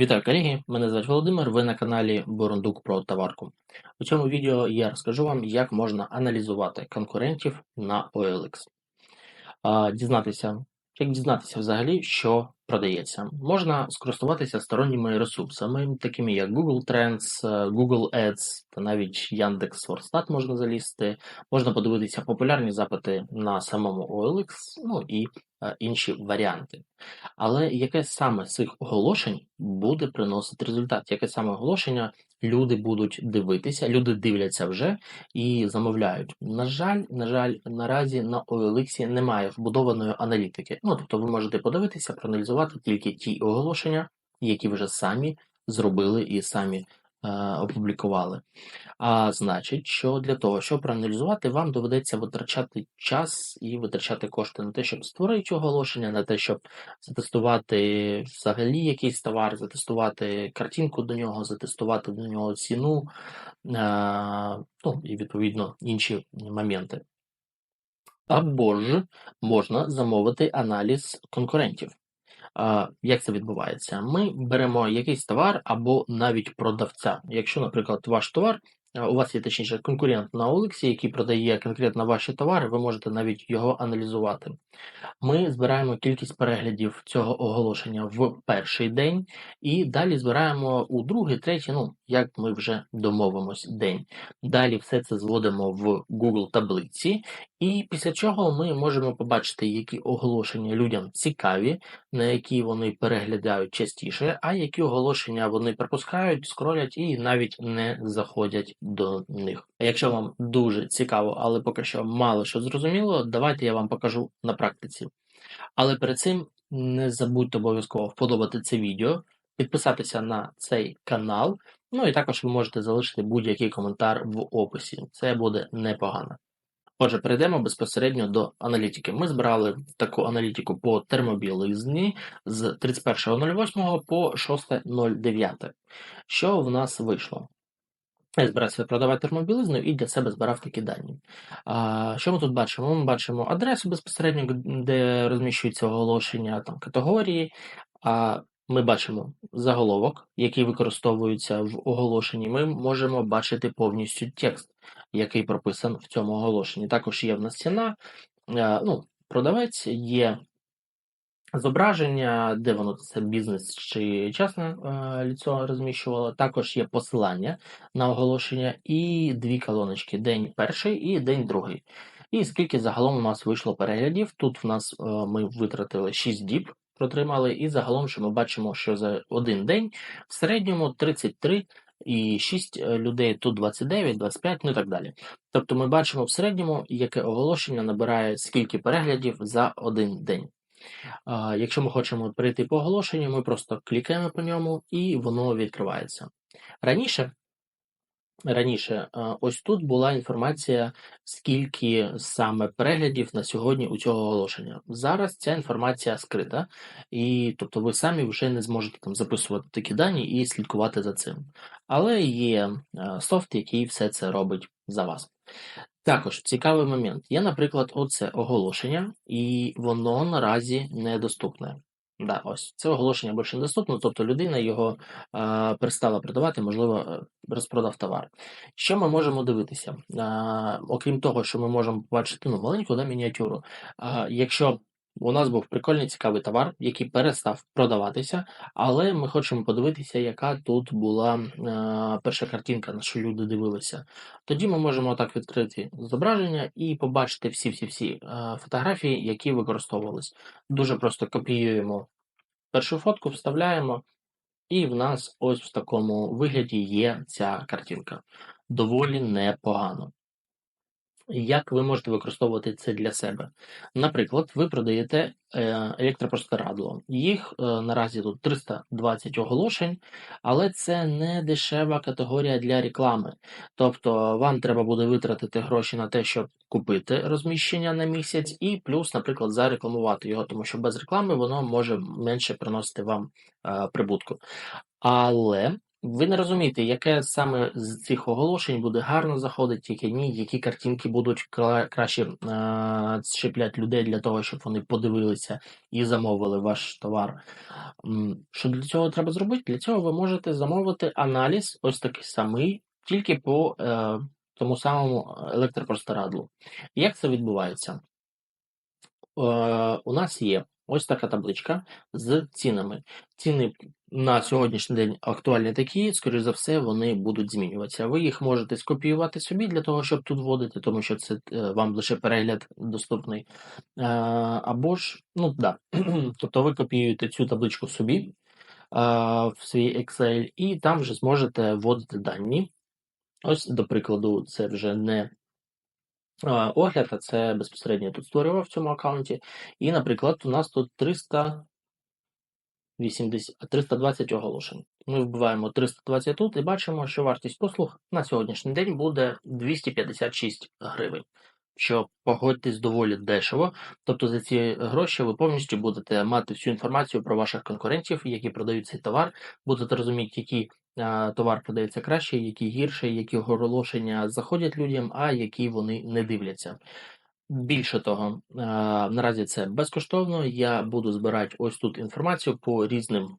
Вітаю колеги, мене звати Володимир, ви на каналі Бурундук про товарку. У цьому відео я розкажу вам, як можна аналізувати конкурентів на OLX. Дізнатися, як дізнатися взагалі, що продається. Можна скористуватися сторонніми ресурсами, такими як Google Trends, е, Google Ads та навіть Яндекс Яндекс.Ворстат можна залізти. Можна подивитися популярні запити на самому OLX, ну і е, інші варіанти. Але яке саме з цих оголошень буде приносити результат? Яке саме оголошення люди будуть дивитися, люди дивляться вже і замовляють? На жаль, на жаль, наразі на OLX немає вбудованої аналітики. Ну тобто, ви можете подивитися, проаналізувати тільки ті оголошення, які вже самі зробили і самі опублікували. А значить, що для того, щоб проаналізувати, вам доведеться витрачати час і витрачати кошти на те, щоб створити оголошення, на те, щоб затестувати взагалі якийсь товар, затестувати картинку до нього, затестувати до нього ціну, а, ну і відповідно інші моменти. Або ж можна замовити аналіз конкурентів. Як це відбувається? Ми беремо якийсь товар або навіть продавця. Якщо, наприклад, ваш товар у вас є точніше конкурент на Олексі, який продає конкретно ваші товари, ви можете навіть його аналізувати. Ми збираємо кількість переглядів цього оголошення в перший день, і далі збираємо у другий, третій, ну як ми вже домовимось, день. Далі все це зводимо в Google таблиці, і після чого ми можемо побачити, які оголошення людям цікаві, на які вони переглядають частіше, а які оголошення вони пропускають, скролять і навіть не заходять до них. Якщо вам дуже цікаво, але поки що мало що зрозуміло, давайте я вам покажу на практиці. Але перед цим не забудьте обов'язково вподобати це відео, підписатися на цей канал, ну і також ви можете залишити будь-який коментар в описі. Це буде непогано. Отже, перейдемо безпосередньо до аналітики. Ми збирали таку аналітику по термобілизні з 31.08 по 6.09. Що в нас вийшло? Я збирався продавати термобілизну і для себе збирав такі дані. А, Що ми тут бачимо? Ми бачимо адресу безпосередньо, де розміщуються оголошення, там категорії. А ми бачимо заголовок, який використовується в оголошенні. Ми можемо бачити повністю текст, який прописан в цьому оголошенні. Також є в нас ціна. Ну, Продавець є Зображення, де воно це бізнес чи частне е, ліцо розміщувало. Також є посилання на оголошення і дві колоночки: день перший і день другий. І скільки загалом у нас вийшло переглядів. Тут в нас е, ми витратили 6 діб, протримали, і загалом, що ми бачимо, що за один день в середньому 33 і 6 е, людей, тут 29, 25, ну і так далі. Тобто ми бачимо в середньому, яке оголошення набирає скільки переглядів за один день. Якщо ми хочемо перейти по оголошенню, ми просто клікаємо по ньому і воно відкривається. Раніше раніше ось тут була інформація, скільки саме переглядів на сьогодні у цього оголошення. Зараз ця інформація скрита, і тобто ви самі вже не зможете там записувати такі дані і слідкувати за цим. Але є софт, який все це робить за вас. Також цікавий момент. Є, наприклад, оце оголошення, і воно наразі недоступне. Да, ось це оголошення більше недоступно, тобто людина його е, перестала продавати, можливо, е, розпродав товар. Що ми можемо дивитися? Е, окрім того, що ми можемо побачити ну, маленьку да, мініатюру. Е, якщо у нас був прикольний цікавий товар, який перестав продаватися, але ми хочемо подивитися, яка тут була е, перша картинка, на що люди дивилися. Тоді ми можемо так відкрити зображення і побачити всі-всі-всі е, фотографії, які використовувались. Дуже просто копіюємо першу фотку, вставляємо, і в нас ось в такому вигляді є ця картинка. Доволі непогано. Як ви можете використовувати це для себе? Наприклад, ви продаєте е, електропростирадло. Їх е, наразі тут 320 оголошень, але це не дешева категорія для реклами. Тобто вам треба буде витратити гроші на те, щоб купити розміщення на місяць, і плюс, наприклад, зарекламувати його, тому що без реклами воно може менше приносити вам е, прибутку. Але Ви не розумієте, яке саме з цих оголошень буде гарно заходити, яке ні, які картинки будуть кра- краще щеплять людей для того, щоб вони подивилися і замовили ваш товар. Що для цього треба зробити? Для цього ви можете замовити аналіз, ось такий самий, тільки по е, тому самому електропростирадлу. Як це відбувається? Е, у нас є ось така табличка з цінами. Ціни на сьогоднішній день актуальні такі, скоріш за все, вони будуть змінюватися. Ви їх можете скопіювати собі для того, щоб тут вводити, тому що це е, вам лише перегляд доступний. Е, Або ж, ну да, тобто ви копіюєте цю табличку собі е, в свій Excel, і там вже зможете вводити дані. Ось, до прикладу, це вже не огляд, а це безпосередньо тут створював в цьому аккаунті. І, наприклад, у нас тут 380, 320 оголошень. Ми вбиваємо 320 тут і бачимо, що вартість послуг на сьогоднішній день буде 256 гривень. Що погодьтесь доволі дешево. Тобто за ці гроші ви повністю будете мати всю інформацію про ваших конкурентів, які продають цей товар, будете розуміти, а, товар продається краще, який гірше, які оголошення заходять людям, а які вони не дивляться. Більше того, наразі це безкоштовно. Я буду збирати ось тут інформацію по різним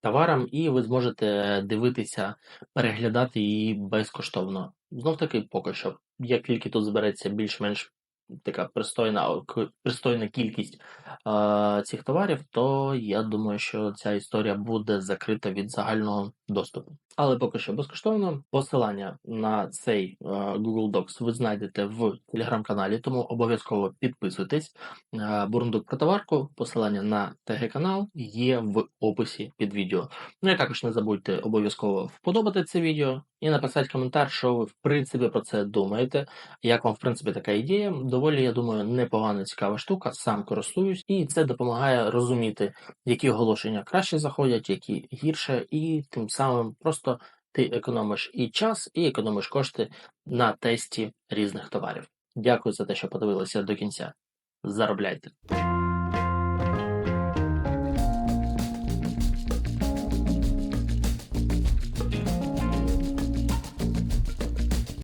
товарам, і ви зможете дивитися, переглядати її безкоштовно. Знов таки, поки що, як тільки тут збереться більш-менш така пристойна, пристойна кількість е, цих товарів, то я думаю, що ця історія буде закрита від загального доступу. Але поки що безкоштовно. Посилання на цей е, Google Docs ви знайдете в телеграм-каналі, тому обов'язково підписуйтесь. Е, Бурундук про товарку, посилання на ТГ-канал є в описі під відео. Ну і також не забудьте обов'язково вподобати це відео і написати коментар, що ви в принципі про це думаєте. Як вам, в принципі, така ідея? Доволі, я думаю, непогана цікава штука, сам користуюсь, і це допомагає розуміти, які оголошення краще заходять, які гірше, і тим самим просто ти економиш і час, і економиш кошти на тесті різних товарів. Дякую за те, що подивилися до кінця. Заробляйте!